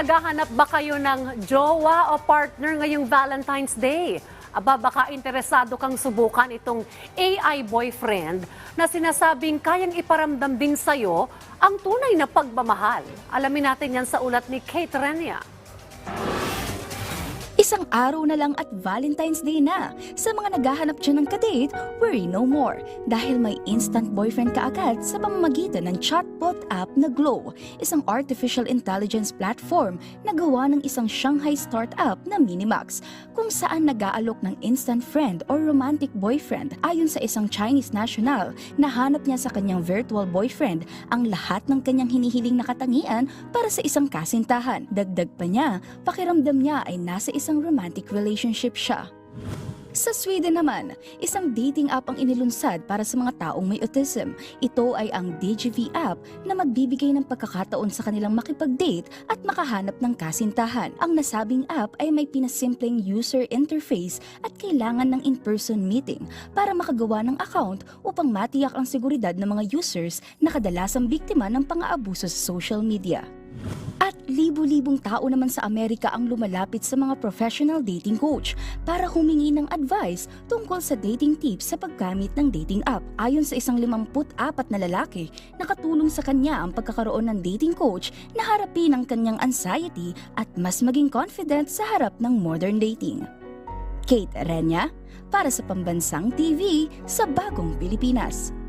naghahanap ba kayo ng jowa o partner ngayong Valentine's Day? Aba, baka interesado kang subukan itong AI boyfriend na sinasabing kayang iparamdam din sa'yo ang tunay na pagmamahal. Alamin natin yan sa ulat ni Kate Renia. Isang araw na lang at Valentine's Day na. Sa mga naghahanap dyan ng kadate, worry no more. Dahil may instant boyfriend ka agad sa pamamagitan ng chatbot app na Glow, isang artificial intelligence platform na gawa ng isang Shanghai startup na Minimax, kung saan nag-aalok ng instant friend or romantic boyfriend ayon sa isang Chinese national na hanap niya sa kanyang virtual boyfriend ang lahat ng kanyang hinihiling na katangian para sa isang kasintahan. Dagdag pa niya, pakiramdam niya ay nasa isang romantic relationship siya. Sa Sweden naman, isang dating app ang inilunsad para sa mga taong may autism. Ito ay ang DGV app na magbibigay ng pagkakataon sa kanilang makipag-date at makahanap ng kasintahan. Ang nasabing app ay may pinasimpleng user interface at kailangan ng in-person meeting para makagawa ng account upang matiyak ang seguridad ng mga users na kadalasang biktima ng pang-aabuso sa social media. Libu-libong tao naman sa Amerika ang lumalapit sa mga professional dating coach para humingi ng advice tungkol sa dating tips sa paggamit ng dating app. Ayon sa isang 54 na lalaki, nakatulong sa kanya ang pagkakaroon ng dating coach na harapin ang kanyang anxiety at mas maging confident sa harap ng modern dating. Kate Renya, para sa Pambansang TV sa Bagong Pilipinas.